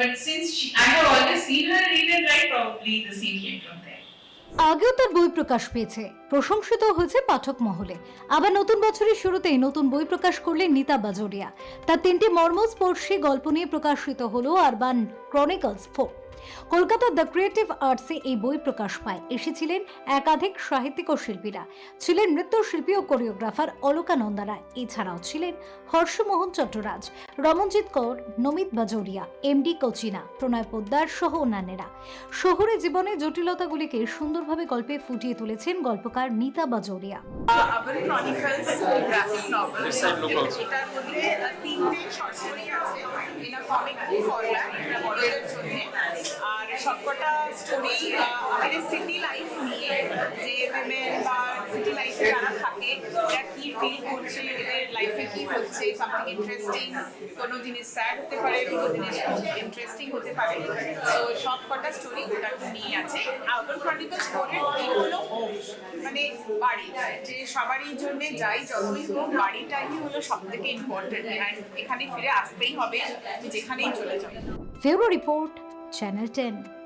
But since she, I have always seen her read and write, probably the scene came from there. আগেও তার বই প্রকাশ পেয়েছে। প্রশংসিত হয়েছে পাঠক মহলে। আবার নতুন বছরের শুরুতেই নতুন বই প্রকাশ করলেন নিতা বাজরিয়া। তার তিনটি মর্মস্পর্শী গল্প নিয়ে প্রকাশিত হলো আরবান ক্রনিকলস ফোর। কলকাতার দ্য ক্রিয়েটিভ আর্টসে এই বই প্রকাশ পায়। এসেছিলেন একাধিক সাহিত্যিক ও শিল্পীরা। ছিলেন নৃত্যশিল্পী ও কোরিওগ্রাফার অলকানন্দা রায়। এছাড়াও ছিলেন হর্ষমোহন চট্টরাজ রমনজিৎ কৌর নমিত বাজোরিয়া এমডি কোচিনা প্রণয় পোদ্দার সহ অন্যান্যরা। শহুরে জীবনে জটিলতাগুলিকে সুন্দরভাবে গল্পে ফুটিয়ে তুলেছেন গল্পকার নিতা বাজোরিয়া। এটার মধ্যে তিনটে শর্ট স্টোরি আছে ইন আ কমিক ফরম্যাট এটা বড়দের জন্য আর সবকটা স্টোরি আমাদের সিটি লাইফ নিয়ে, যে উইমেন বা সিটি লাইফে যারা থাকে এরা কি ফিল করছে, এদের লাইফে কি হচ্ছে সামথিং ইন্টারেস্টিং কোনো জিনিস স্যাড হতে পারে, কোনো জিনিস ইন্টারেস্টিং হতে পারে। তো সব কটা স্টোরি ওটাকে নিয়ে আছে। আউটার ক্রনিকলস ফোরের থিম হলো মানে বাড়ি, যে সবারই জন্য যাই যতই হোক, বাড়িটাই হলো সব থেকে ইম্পর্টেন্ট এখানে ফিরে আসতেই হবে, যেখানেই চলে যাও। ফেরো রিপোর্ট Channel 10.